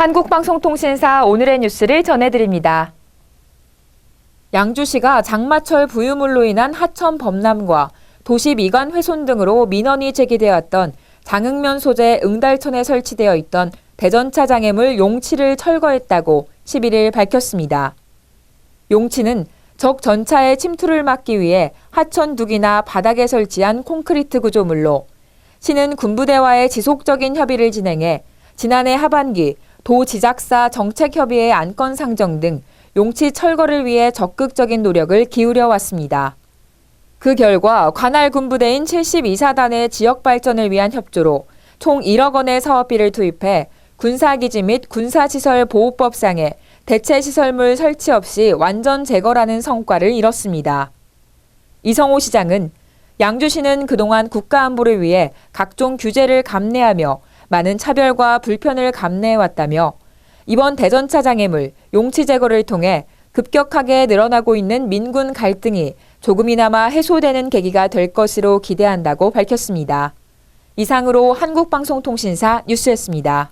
한국방송통신사 오늘의 뉴스를 전해드립니다. 양주시가 장마철 부유물로 인한 하천 범람과 도시 미관 훼손 등으로 민원이 제기되었던 장흥면 소재 응달천에 설치되어 있던 대전차 장애물 용치를 철거했다고 11일 밝혔습니다. 용치는 적 전차의 침투를 막기 위해 하천 두기나 바닥에 설치한 콘크리트 구조물로 시는 군부대와의 지속적인 협의를 진행해 지난해 하반기 도 지작사 정책협의회 안건 상정 등 용치 철거를 위해 적극적인 노력을 기울여 왔습니다. 그 결과 관할 군부대인 72사단의 지역 발전을 위한 협조로 총 1억 원의 사업비를 투입해 군사기지 및 군사시설 보호법상의 대체 시설물 설치 없이 완전 제거라는 성과를 이뤘습니다. 이성호 시장은 양주시는 그동안 국가 안보를 위해 각종 규제를 감내하며 많은 차별과 불편을 감내해왔다며 이번 대전차 장애물 용치 제거를 통해 급격하게 늘어나고 있는 민군 갈등이 조금이나마 해소되는 계기가 될 것으로 기대한다고 밝혔습니다. 이상으로 한국방송통신사 뉴스였습니다.